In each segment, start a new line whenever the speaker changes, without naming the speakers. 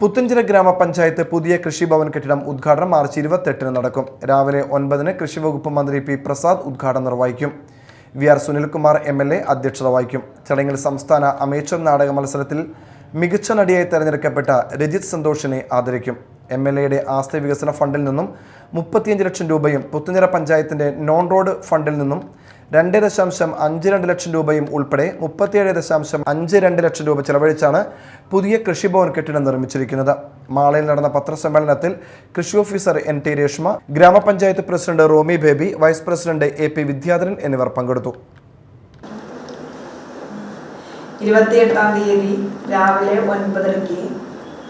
പുത്തഞ്ചിറ ഗ്രാമപഞ്ചായത്ത് പുതിയ കൃഷിഭവൻ കെട്ടിടം ഉദ്ഘാടനം മാർച്ച് ഇരുപത്തെട്ടിന് നടക്കും. രാവിലെ ഒൻപതിന് കൃഷി വകുപ്പ് മന്ത്രി പി പ്രസാദ് ഉദ്ഘാടനം നിർവഹിക്കും. V R Sunilkumar M L A അധ്യക്ഷത വഹിക്കും. ചടങ്ങിൽ സംസ്ഥാന അമേച്ചർ നാടക മത്സരത്തിൽ മികച്ച നടിയായി തെരഞ്ഞെടുക്കപ്പെട്ട രജിത് സന്തോഷിനെ ആദരിക്കും. എം എൽ എയുടെ ആസ്തി വികസന ഫണ്ടിൽ നിന്നും മുപ്പത്തിയഞ്ച് ലക്ഷം രൂപയും പുത്തുനിര പഞ്ചായത്തിന്റെ നോൺ റോഡ് ഫണ്ടിൽ നിന്നും രണ്ട് ദശാംശം അഞ്ച് രണ്ട് ലക്ഷം രൂപയും ഉൾപ്പെടെ മുപ്പത്തിയേഴ് ദശാംശം അഞ്ച് രണ്ട് ലക്ഷം രൂപ ചെലവഴിച്ചാണ് പുതിയ കൃഷിഭവൻ കെട്ടിടം നിർമ്മിച്ചിരിക്കുന്നത്. മാളയിൽ നടന്ന പത്രസമ്മേളനത്തിൽ കൃഷി ഓഫീസർ എൻ ടി രേഷ്മ ഗ്രാമപഞ്ചായത്ത് president Romy Baby vice president A P Vidyadharan എന്നിവർ പങ്കെടുത്തു.
ഇരുപത്തിയെട്ടാം തീയതി രാവിലെ ഒൻപതരയ്ക്ക്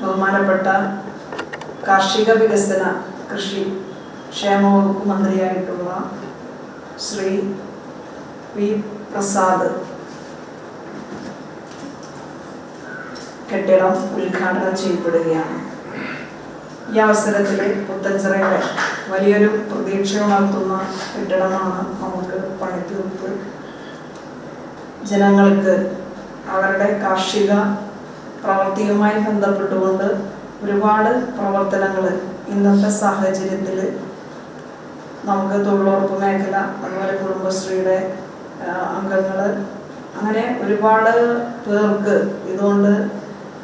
ബഹുമാനപ്പെട്ട കാർഷിക വികസന കൃഷി ക്ഷേമ വകുപ്പ് മന്ത്രിയായിട്ടുള്ള ശ്രീ വി പ്രസാദ് കെട്ടിടം ഉദ്ഘാടനം ചെയ്യപ്പെടുകയാണ്. ഈ അവസരത്തിൽ പുത്തഞ്ചിറയുടെ വലിയൊരു പ്രതീക്ഷ ഉണർത്തുന്ന കെട്ടിടമാണ് നമുക്ക് പണിത്തീർപ്പ് ജനങ്ങൾക്ക് അവരുടെ കാർഷിക പ്രവൃത്തിയുമായി ബന്ധപ്പെട്ടുകൊണ്ട് ഒരുപാട് പ്രവർത്തനങ്ങൾ ഇന്നത്തെ സാഹചര്യത്തിൽ നമുക്ക് തൊഴിലുറപ്പ് മേഖല അതുപോലെ കുടുംബശ്രീയുടെ അംഗങ്ങൾ അങ്ങനെ ഒരുപാട് പേർക്ക് ഇതുകൊണ്ട്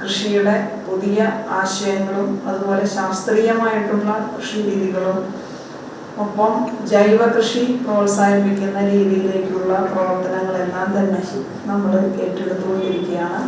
കൃഷിയുടെ പുതിയ ആശയങ്ങളും അതുപോലെ ശാസ്ത്രീയമായിട്ടുള്ള കൃഷി രീതികളും ഒപ്പം ജൈവ കൃഷി പ്രോത്സാഹിപ്പിക്കുന്ന രീതിയിലേക്കുള്ള പ്രവർത്തനങ്ങളെല്ലാം തന്നെ നമ്മൾ ഏറ്റെടുത്തുകൊണ്ടിരിക്കുകയാണ്.